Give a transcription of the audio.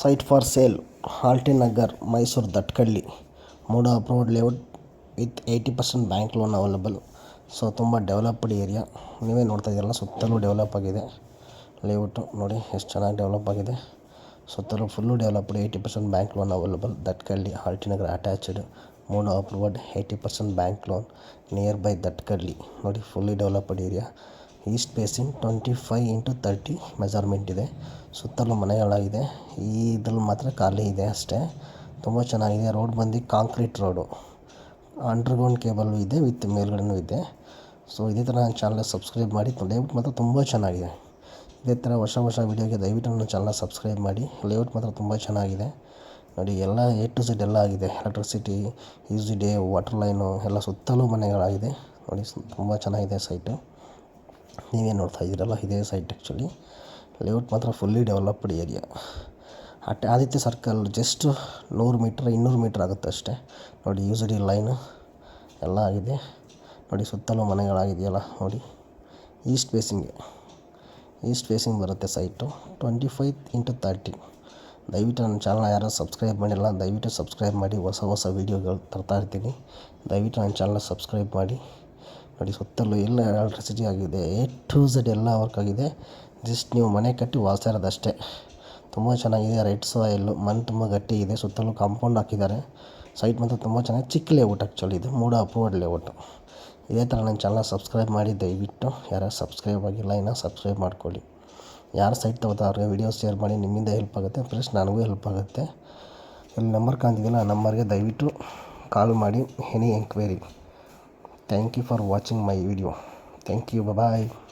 Site for sale, Halti Nagar, Mysuru Dattagalli, MUDA approved layout with eighty percent bank loan available. So, ತುಂಬ developed area. ನೀವೇ ನೋಡ್ತಾ ಇದ್ದೀರಲ್ಲ ಸುತ್ತಲೂ develop ಆಗಿದೆ. Layout ನೋಡಿ, ಎಷ್ಟು ಚೆನ್ನಾಗಿ ಡೆವಲಪ್ ಆಗಿದೆ. ಸುತ್ತಲೂ full developed, eighty percent bank loan available. Dattagalli Haltinagar attached MUDA approved, eighty percent bank loan near by Dattagalli. ನೋಡಿ fully developed area. East facing twenty five into thirty measurement ಇದೆ. ಸುತ್ತಲೂ ಮನೆಗಳಾಗಿದೆ ಈ ಇದ್ರಲ್ಲಿ ಮಾತ್ರ ಖಾಲಿ ಇದೆ ಅಷ್ಟೇ. ತುಂಬ ಚೆನ್ನಾಗಿದೆ. ರೋಡ್ ಬಂದು ಕಾಂಕ್ರೀಟ್ ರೋಡು. ಅಂಡರ್ಗ್ರೌಂಡ್ ಕೇಬಲ್ಲು ಇದೆ ವಿತ್ ಮೇಲ್ಗಡೆನೂ ಇದೆ. ಸೊ ಇದೇ ಥರ ನನ್ನ ಚಾನಲ್ ಸಬ್ಸ್ಕ್ರೈಬ್ ಮಾಡಿ. ಲೇಔಟ್ ಮಾತ್ರ ತುಂಬ ಚೆನ್ನಾಗಿದೆ. ಇದೇ ಥರ ಹೊಸ ಹೊಸ ವೀಡಿಯೋಗೆ ದಯವಿಟ್ಟು ನನ್ನ ಚಾನಲ್ ಸಬ್ಸ್ಕ್ರೈಬ್ ಮಾಡಿ. ಲೇಔಟ್ ಮಾತ್ರ ತುಂಬ ಚೆನ್ನಾಗಿದೆ. ನೋಡಿ, ಎಲ್ಲ ಎ ಟು ಝೆಡ್ ಎಲ್ಲ ಆಗಿದೆ. ಎಲೆಕ್ಟ್ರಿಸಿಟಿ, ಯೂಸ್ ಡೇ ವಾಟರ್ ಲೈನು ಎಲ್ಲ ಸುತ್ತಲೂ ಮನೆಗಳಾಗಿದೆ. ನೋಡಿ ತುಂಬ ಚೆನ್ನಾಗಿದೆ ಸೈಟು. ನೀವೇ ನೋಡ್ತಾ ಇದ್ದೀರಲ್ಲ? ಇದೇ ಸೈಟ್ ಆ್ಯಕ್ಚುಲಿ ಲೇಔಟ್ ಮಾತ್ರ fully developed area at Aditya circle just ನೂರು ಮೀಟ್ರ್ ಇನ್ನೂರು ಮೀಟ್ರ್ ಆಗುತ್ತೆ ಅಷ್ಟೇ. ನೋಡಿ ಯೂಸ್ ಡಿ ಲೈನು ಎಲ್ಲ ಆಗಿದೆ. ನೋಡಿ, ಸುತ್ತಲೂ ಮನೆಗಳಾಗಿದೆಯಲ್ಲ, ನೋಡಿ. ಈಸ್ಟ್ ಫೇಸಿಂಗ್ ಈಸ್ಟ್ ಫೇಸಿಂಗ್ ಬರುತ್ತೆ site twenty five into thirty ದಯವಿಟ್ಟು ನನ್ನ ಚಾನಲ್ ಯಾರು ಸಬ್ಸ್ಕ್ರೈಬ್ ಮಾಡಿಲ್ಲ, ದಯವಿಟ್ಟು ಸಬ್ಸ್ಕ್ರೈಬ್ ಮಾಡಿ. ಹೊಸ ಹೊಸ ವೀಡಿಯೋಗಳು ತರ್ತಾ ಇರ್ತೀನಿ. ದಯವಿಟ್ಟು ನನ್ನ ಚಾನಲ್ ಸಬ್ಸ್ಕ್ರೈಬ್ ಮಾಡಿ. ನೋಡಿ ಸುತ್ತಲೂ ಎಲ್ಲ ಎಲೆಕ್ಟ್ರಿಸಿಟಿ ಆಗಿದೆ ಎ ಟು ಝಡ್ ಎಲ್ಲ ವರ್ಕ್ ಆಗಿದೆ. ಜಸ್ಟ್ ನೀವು ಮನೆ ಕಟ್ಟಿ ವಾಸ ಇರೋದಷ್ಟೇ. ತುಂಬ ಚೆನ್ನಾಗಿದೆ ರೈಟ್ ಸಾಯಿಲು ಮಣ್ಣು ತುಂಬ ಗಟ್ಟಿ ಇದೆ. ಸುತ್ತಲೂ ಕಾಂಪೌಂಡ್ ಹಾಕಿದ್ದಾರೆ. ಸೈಟ್ ಮಾತ್ರ ತುಂಬ ಚೆನ್ನಾಗಿ ಚಿಕ್ಕ ಲೇಔಟ್ ಆ್ಯಕ್ಚುಲಿ ಇದು. ಮೂಡ ಅಪ್ರೂವ್ಡ್ ಲೇಔಟು ಇದೇ ಥರ ನನ್ನ ಚಾನಲ್ ಸಬ್ಸ್ಕ್ರೈಬ್ ಮಾಡಿ, ದಯವಿಟ್ಟು. ಯಾರು ಸಬ್ಸ್ಕ್ರೈಬ್ ಆಗಿಲ್ಲ, ಇನ್ನೂ ಸಬ್ಸ್ಕ್ರೈಬ್ ಮಾಡ್ಕೊಳ್ಳಿ. ಯಾರು ಸೈಟ್ ತಗೋತಾ ಅವ್ರಿಗೆ ವೀಡಿಯೋ ಶೇರ್ ಮಾಡಿ, ನಿಮ್ಮಿಂದ ಹೆಲ್ಪ್ ಆಗುತ್ತೆ. ಪ್ಲಸ್ ನನಗೂ ಹೆಲ್ಪ್ ಆಗುತ್ತೆ. ಇಲ್ಲಿ ನಂಬರ್ ಕಾಣ್ತಿದ್ದಿಲ್ಲ ಆ ನಂಬರ್ಗೆ ದಯವಿಟ್ಟು ಕಾಲ್ ಮಾಡಿ any enquiry thank you for watching my video. Thank you. Bye bye